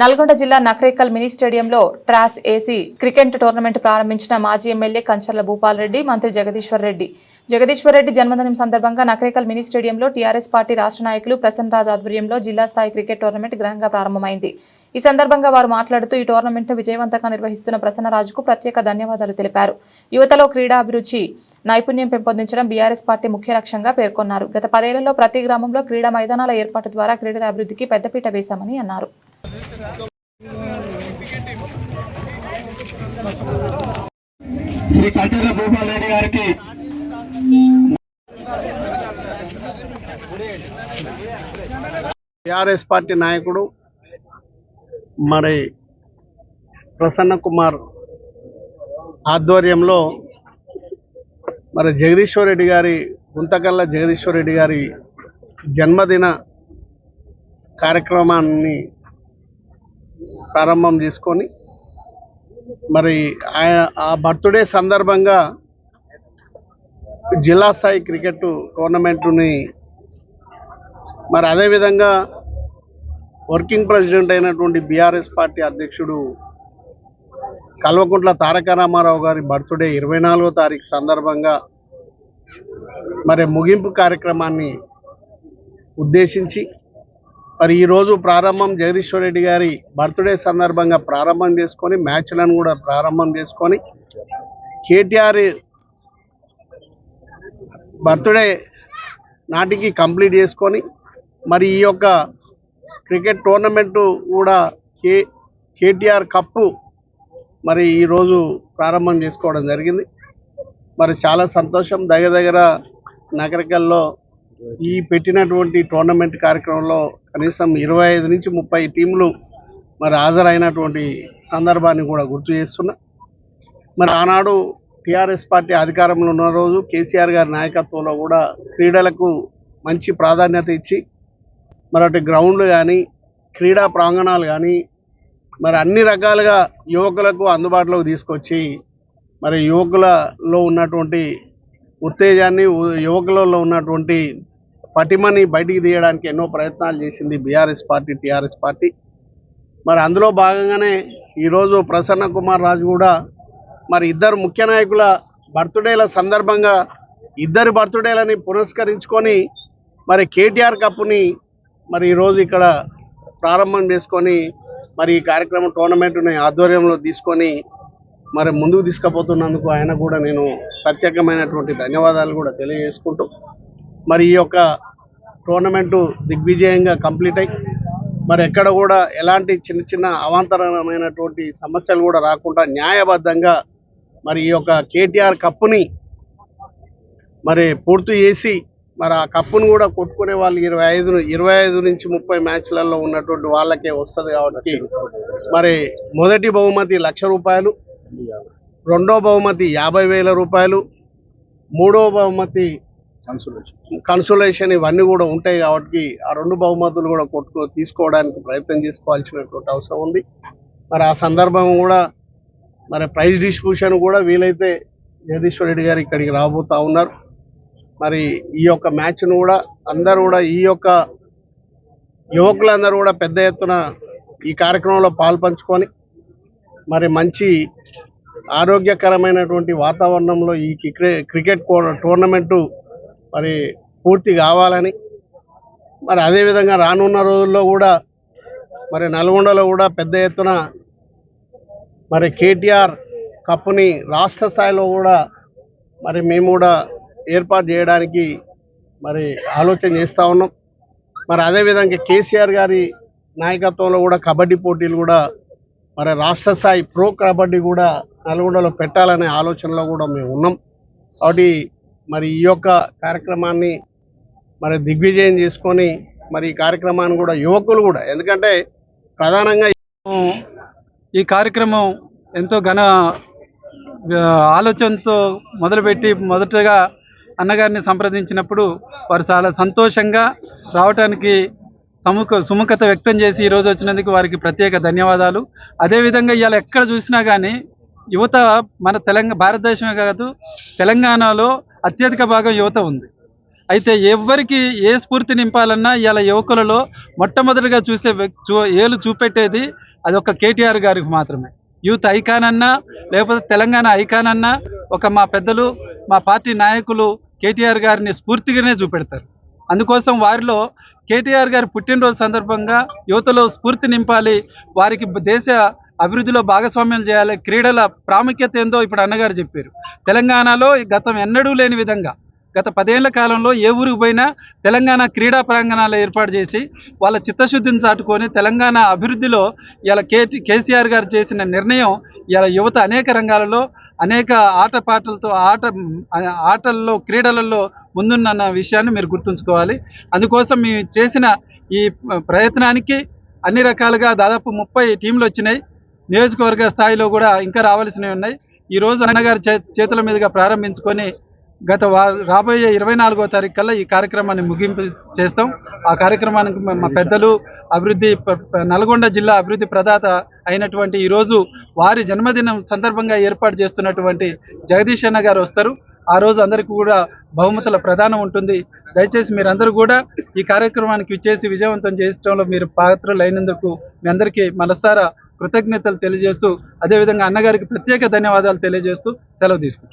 నల్గొండ జిల్లా నక్రేకల్ మినీ స్టేడియంలో ట్రాస్ AC cricket tournament ప్రారంభించిన మాజీ ఎమ్మెల్యే కంచర్ల భూపాల్ రెడ్డి మంత్రి జగదీశ్వర్ రెడ్డి. జగదీశ్వర్ రెడ్డి జన్మదినం సందర్భంగా నక్రేకల్ మినీ స్టేడియంలో టీఆర్ఎస్ పార్టీ రాష్ట్ర నాయకులు ప్రసన్న రాజ్ ఆధ్వర్యంలో జిల్లా స్థాయి క్రికెట్ టోర్నమెంట్ ఘనంగా ప్రారంభమైంది. ఈ సందర్భంగా వారు మాట్లాడుతూ ఈ టోర్నమెంట్ను విజయవంతంగా నిర్వహిస్తున్న ప్రసన్నరాజుకు ప్రత్యేక ధన్యవాదాలు తెలిపారు. యువతలో క్రీడాభిరుచి నైపుణ్యం పెంపొందించడం బీఆర్ఎస్ పార్టీ ముఖ్య లక్ష్యంగా పేర్కొన్నారు. గత పదేళ్ళలో ప్రతి గ్రామంలో క్రీడా మైదానాల ఏర్పాటు ద్వారా క్రీడల అభివృద్ధికి పెద్దపీట వేశామని అన్నారు. శ్రీ కంచర్ల భూపాల్ రెడ్డి గారికి. టిఆర్ఎస్ పార్టీ నాయకుడు మరి ప్రసన్న కుమార్ ఆధ్వర్యంలో మరి జగదీశ్వర్ రెడ్డి గారి గుంతకల్ల జగదీశ్వర్ రెడ్డి గారి జన్మదిన కార్యక్రమాన్ని ప్రారంభం చేసుకొని మరి ఆయన- ఆ బర్త్డే సందర్భంగా జిల్లా స్థాయి క్రికెట్ టోర్నమెంట్ని మరి అదేవిధంగా వర్కింగ్ ప్రెసిడెంట్ అయినటువంటి బీఆర్ఎస్ పార్టీ అధ్యక్షుడు కల్వకుంట్ల తారక రామారావు గారి బర్త్డే ఇరవై నాలుగో తారీఖు సందర్భంగా మరి ముగింపు కార్యక్రమాన్ని ఉద్దేశించి మరి ఈరోజు ప్రారంభం జగదీశ్వర్ రెడ్డి గారి బర్త్డే సందర్భంగా ప్రారంభం చేసుకొని మ్యాచ్లను కూడా ప్రారంభం చేసుకొని కేటీఆర్ బర్త్డే నాటికి కంప్లీట్ చేసుకొని మరి ఈ యొక్క క్రికెట్ టోర్నమెంటు కూడా కే కేటీఆర్ కప్పు మరి ఈరోజు ప్రారంభం చేసుకోవడం జరిగింది. మరి చాలా సంతోషం. దగ్గర దగ్గర నగరికల్లో ఈ పెట్టినటువంటి టోర్నమెంట్ కార్యక్రమంలో కనీసం ఇరవై ఐదు నుంచి ముప్పై టీంలు మరి హాజరైనటువంటి సందర్భాన్ని కూడా గుర్తు చేస్తున్నా. మరి ఆనాడు టీఆర్ఎస్ పార్టీ అధికారంలో ఉన్న రోజు కేసీఆర్ గారి నాయకత్వంలో కూడా క్రీడలకు మంచి ప్రాధాన్యత ఇచ్చి మరి అటు గ్రౌండ్లు కానీ క్రీడా ప్రాంగణాలు కానీ మరి అన్ని రకాలుగా యువకులకు అందుబాటులోకి తీసుకొచ్చి మరి యువకులలో ఉన్నటువంటి ఉత్తేజాన్ని యువకులలో ఉన్నటువంటి పటిమని బయటికి తీయడానికి ఎన్నో ప్రయత్నాలు చేసింది బీఆర్ఎస్ పార్టీ టీఆర్ఎస్ పార్టీ. మరి అందులో భాగంగానే ఈరోజు ప్రసన్న కుమార్ రాజు కూడా మరి ఇద్దరు ముఖ్య నాయకుల బర్త్డేల సందర్భంగా ఇద్దరి బర్త్డేలని పురస్కరించుకొని మరి కేటీఆర్ కప్పుని మరి ఈరోజు ఇక్కడ ప్రారంభం చేసుకొని మరి ఈ కార్యక్రమం టోర్నమెంట్ని ఆధ్వర్యంలో తీసుకొని మరి ముందుకు తీసుకుపోతున్నందుకు ఆయన కూడా నేను ప్రత్యేకమైనటువంటి ధన్యవాదాలు కూడా తెలియజేసుకుంటూ మరి ఈ యొక్క టోర్నమెంటు దిగ్విజయంగా కంప్లీట్ అయ్యి మరి ఎక్కడ కూడా ఎలాంటి చిన్న చిన్న అవాంతరమైనటువంటి సమస్యలు కూడా రాకుండా న్యాయబద్ధంగా మరి ఈ యొక్క కేటీఆర్ కప్పుని మరి పూర్తి చేసి మరి ఆ కప్పును కూడా కొట్టుకునే వాళ్ళు ఇరవై ఐదు ఇరవై ఐదు నుంచి ముప్పై మ్యాచ్లలో ఉన్నటువంటి వాళ్ళకే వస్తుంది కాబట్టి మరి మొదటి బహుమతి లక్ష రూపాయలు రెండో బహుమతి యాభై వేల రూపాయలు మూడో బహుమతి కన్సులేషన్ ఇవన్నీ కూడా ఉంటాయి కాబట్టి ఆ రెండు బహుమతులు కూడా కొట్టుకు తీసుకోవడానికి ప్రయత్నం చేసుకోవాల్సినటువంటి అవసరం ఉంది. మరి ఆ సందర్భం కూడా మరి ప్రైజ్ డిస్ట్రిబ్యూషన్ కూడా వీలైతే జగదీశ్వర్ రెడ్డి గారు ఇక్కడికి రాబోతూ ఉన్నారు. మరి ఈ యొక్క మ్యాచ్ను కూడా అందరూ కూడా ఈ యొక్క యువకులందరూ కూడా పెద్ద ఎత్తున ఈ కార్యక్రమంలో పాల్పంచుకొని మరి మంచి ఆరోగ్యకరమైనటువంటి వాతావరణంలో ఈ క్రికెట్ కో- టోర్నమెంటు మరి పూర్తి కావాలని. మరి అదేవిధంగా రానున్న రోజుల్లో కూడా మరి నల్గొండలో కూడా పెద్ద ఎత్తున మరి కేటీఆర్ కప్పుని రాష్ట్ర స్థాయిలో కూడా మరి మేము కూడా ఏర్పాటు చేయడానికి మరి ఆలోచన చేస్తూ ఉన్నాం. మరి అదేవిధంగా కేసీఆర్ గారి నాయకత్వంలో కూడా కబడ్డీ పోటీలు కూడా మరి రాష్ట్ర స్థాయి ప్రో కబడ్డీ కూడా నల్గొండలో పెట్టాలనే ఆలోచనలో కూడా మేము ఉన్నాం. కాబట్టి మరి ఈ యొక్క కార్యక్రమాన్ని మరి దిగ్విజయం చేసుకొని మరి ఈ కార్యక్రమాన్ని కూడా యువకులు కూడా ఎందుకంటే ప్రధానంగా ఈ కార్యక్రమం ఎంతో ఘన ఆలోచనతో మొదలుపెట్టి మొదటగా అన్నగారిని సంప్రదించినప్పుడు వారు చాలా సంతోషంగా రావటానికి సముఖ సుముఖత వ్యక్తం చేసి ఈరోజు వచ్చినందుకు వారికి ప్రత్యేక ధన్యవాదాలు. అదేవిధంగా ఇవాళ ఎక్కడ చూసినా కానీ యువత మన తెలంగాణ భారతదేశమే కాదు తెలంగాణలో అత్యధిక భాగం యువత ఉంది. అయితే ఎవరికి ఏ స్ఫూర్తి నింపాలన్నా ఇలా యువకులలో మొట్టమొదటిగా చూసే చూ ఏలు చూపెట్టేది అది ఒక కేటీఆర్ గారికి మాత్రమే. యూత్ ఐకాన్ అన్నా లేకపోతే తెలంగాణ ఐకాన్ అన్నా ఒక మా పెద్దలు మా పార్టీ నాయకులు కేటీఆర్ గారిని స్ఫూర్తిగానే చూపెడతారు. అందుకోసం వారిలో కేటీఆర్ గారి పుట్టినరోజు సందర్భంగా యువతలో స్ఫూర్తి నింపాలి. వారికి దేశ అభివృద్ధిలో భాగస్వామ్యం చేయాలి. క్రీడల ప్రాముఖ్యత ఏందో ఇప్పుడు అన్నగారు చెప్పారు. తెలంగాణలో గతం ఎన్నడూ లేని విధంగా గత పదేళ్ళ కాలంలో ఏ ఊరికి పోయినా తెలంగాణ క్రీడా ప్రాంగణాలు ఏర్పాటు చేసి వాళ్ళ చిత్తశుద్ధిని చాటుకొని తెలంగాణ అభివృద్ధిలో ఇలా కేటీ కేసీఆర్ గారు చేసిన నిర్ణయం ఇలా యువత అనేక రంగాలలో అనేక ఆటపాటలతో ఆట ఆటల్లో క్రీడలలో ముందున్న విషయాన్ని మీరు గుర్తుంచుకోవాలి. అందుకోసం మేము చేసిన ఈ ప్రయత్నానికి అన్ని రకాలుగా దాదాపు ముప్పై టీంలు వచ్చినాయి. నియోజకవర్గ స్థాయిలో కూడా ఇంకా రావాల్సినవి ఉన్నాయి. ఈ రోజు అన్నగారి చేతుల మీదుగా ప్రారంభించుకొని గత రాబోయే ఇరవై నాలుగో తారీఖు కల్లా ఈ కార్యక్రమాన్ని ముగింపు చేస్తాం. ఆ కార్యక్రమానికి మా- పెద్దలు అభివృద్ధి నల్గొండ జిల్లా అభివృద్ధి ప్రదాత అయినటువంటి ఈరోజు వారి జన్మదినం సందర్భంగా ఏర్పాటు చేస్తున్నటువంటి జగదీష్ అన్న గారు వస్తారు. ఆ రోజు అందరికీ కూడా బహుమతుల ప్రధానం ఉంటుంది. దయచేసి మీరందరూ కూడా ఈ కార్యక్రమానికి ఇచ్చేసి విజయవంతం చేయడంలో మీరు పాత్రలు అయినందుకు మీ అందరికీ మనసారా కృతజ్ఞతలు తెలియజేస్తూ అదేవిధంగా అన్నగారికి ప్రత్యేక ధన్యవాదాలు తెలియజేస్తూ సెలవు తీసుకుంటాం